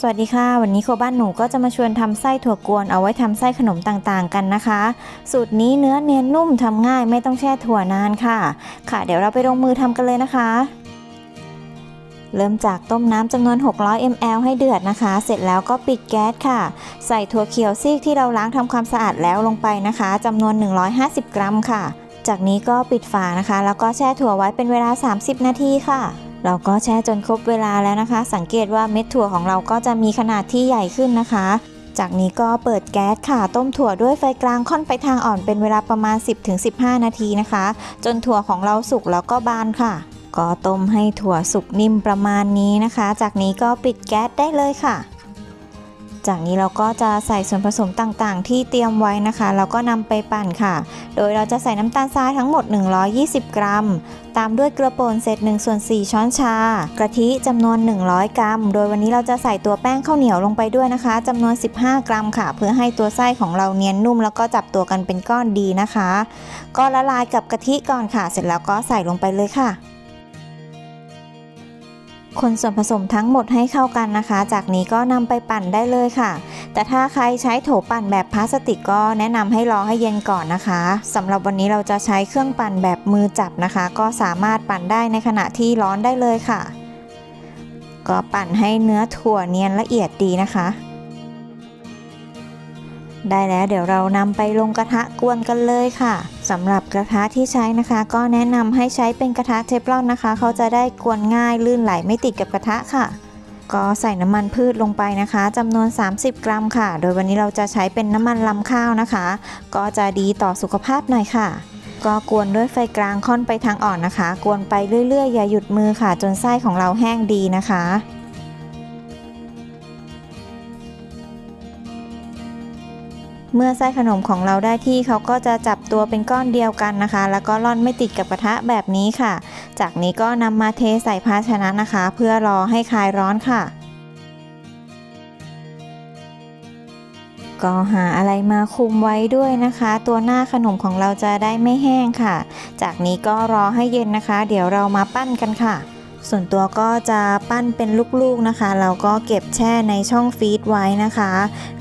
สวัสดีค่ะ วันนี้โคบ้านหนูก็จะมาชวนทำไส้ถั่วกวนเอาไว้ทำไส้ขนมต่างๆกันนะคะ สูตรนี้เนื้อเนียนนุ่มทำง่ายไม่ต้องแช่ถั่วนานค่ะ ค่ะ เดี๋ยวเราไปลงมือทำกันเลยนะคะ เริ่มจากต้มน้ำจำนวน 600 ml ให้เดือดนะคะ เสร็จแล้วก็ปิดแก๊สค่ะ ใส่ถั่วเขียวซีกที่เราล้างทำความสะอาดแล้วลงไปนะคะจำนวน 150 กรัมค่ะ จากนี้ก็ปิดฝานะคะ แล้วก็แช่ถั่วไว้เป็นเวลา 30 นาทีค่ะ เราก็แช่จนครบเวลาแล้วนะคะ สังเกตว่าเม็ดถั่วของเราก็จะมีขนาดที่ใหญ่ขึ้นนะคะ จากนี้ก็เปิดแก๊สค่ะ ต้มถั่วด้วยไฟกลางค่อนไปทางอ่อนเป็นเวลาประมาณ 10-15 นาทีนะคะ จนถั่วของเราสุกแล้วก็บานค่ะ ก็ต้มให้ถั่วสุกนิ่มประมาณนี้นะคะ จากนี้ก็ปิดแก๊สได้เลยค่ะ จากนี้เราก็จะใส่ส่วนผสมต่างๆ ที่เตรียมไว้นะคะแล้วก็นำไปปั่นค่ะ โดยเราจะใส่น้ำตาลทรายทั้งหมด 120 กรัม ตามด้วยเกลือป่นเศษ1ส่วน4 ช้อนชา กะทิจำนวน 100 กรัม โดยวันนี้เราจะใส่ตัวแป้งข้าวเหนียวลงไปด้วยนะคะจำนวน 15 กรัมค่ะ เพื่อให้ตัวไส้ของเราเนียนนุ่มแล้วก็จับตัวกันเป็นก้อนดีนะคะ ก็ละลายกับกะทิก่อนค่ะ เสร็จแล้วก็ใส่ลงไปเลยค่ะ คนส่วนผสมทั้งหมดให้เข้ากันนะคะ จากนี้ก็นำไปปั่นได้เลยค่ะ แต่ถ้าใครใช้โถปั่นแบบพลาสติกก็แนะนำให้รอให้เย็นก่อนนะคะสำหรับวันนี้เราจะใช้เครื่องปั่นแบบมือจับนะคะ ก็สามารถปั่นได้ในขณะที่ร้อนได้เลยค่ะ ก็ปั่นให้เนื้อถั่วเนียนละเอียดดีนะคะ ได้แล้วเดี๋ยวเรานำไปลงกระทะกวนกันเลยค่ะสำหรับกระทะที่ใช้นะคะ ก็แนะนำให้ใช้เป็นกระทะเทฟลอนนะคะ เขาจะได้กวนง่ายลื่นไหลไม่ติดกับกระทะค่ะ ก็ใส่น้ำมันพืชลงไปนะคะจำนวน 30 กรัมค่ะ โดยวันนี้เราจะใช้เป็นน้ำมันลำข้าวนะคะ ก็จะดีต่อสุขภาพหน่อยค่ะ ก็กวนด้วยไฟกลางค่อนไปทางอ่อนนะคะ กวนไปเรื่อยๆ อย่าหยุดมือค่ะ จนไส้ของเราแห้งดีนะคะ เมื่อไส้ขนมของเราได้ที่เขาก็จะจับตัวเป็นก้อนเดียวกันนะคะ แล้วก็ร่อนไม่ติดกับกระทะแบบนี้ค่ะ จากนี้ก็นำมาเทใส่ภาชนะนะคะ เพื่อรอให้คลายร้อนค่ะ ก็หาอะไรมาคุมไว้ด้วยนะคะ ตัวหน้าขนมของเราจะได้ไม่แห้งค่ะ จากนี้ก็รอให้เย็นนะคะ เดี๋ยวเรามาปั้นกันค่ะ ส่วนตัวก็จะปั้นเป็นลูกๆนะคะเราก็เก็บแช่ในช่องฟรีซไว้นะคะ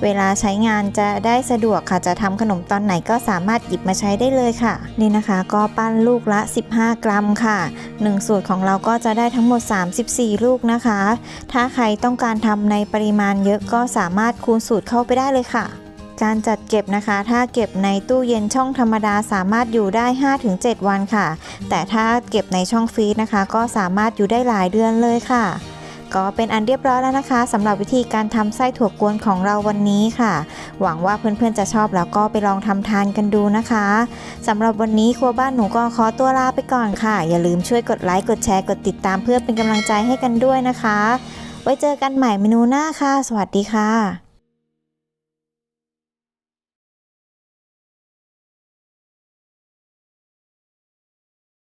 เวลาใช้งานจะได้สะดวกค่ะ จะทำขนมตอนไหนก็สามารถหยิบมาใช้ได้เลยค่ะ นี่นะคะก็ปั้นลูกละ 15 กรัมค่ะ 1 สูตรของเราก็จะได้ทั้งหมด 34 ลูกนะคะ ถ้าใครต้องการทำในปริมาณเยอะก็สามารถคูณสูตรเข้าไปได้เลยค่ะ การจัดเก็บนะคะ ถ้าเก็บในตู้เย็นช่องธรรมดาสามารถอยู่ได้ 5-7 วันค่ะ แต่ถ้าเก็บในช่องฟรีซนะคะ ก็สามารถอยู่ได้หลายเดือนเลยค่ะ ก็เป็นอันเรียบร้อยแล้วนะคะสำหรับวิธีการทำไส้ถั่วกวนของเราวันนี้ค่ะ หวังว่าเพื่อนๆจะชอบแล้วก็ไปลองทำทานกันดูนะคะสำหรับวันนี้ครัวบ้านหนูก็ขอตัวลาไปก่อนค่ะ อย่าลืมช่วยกดไลค์กดแชร์กดติดตามเพื่อเป็นกำลังใจให้กันด้วยนะคะ ไว้เจอกันใหม่เมนูหน้าค่ะ สวัสดีค่ะ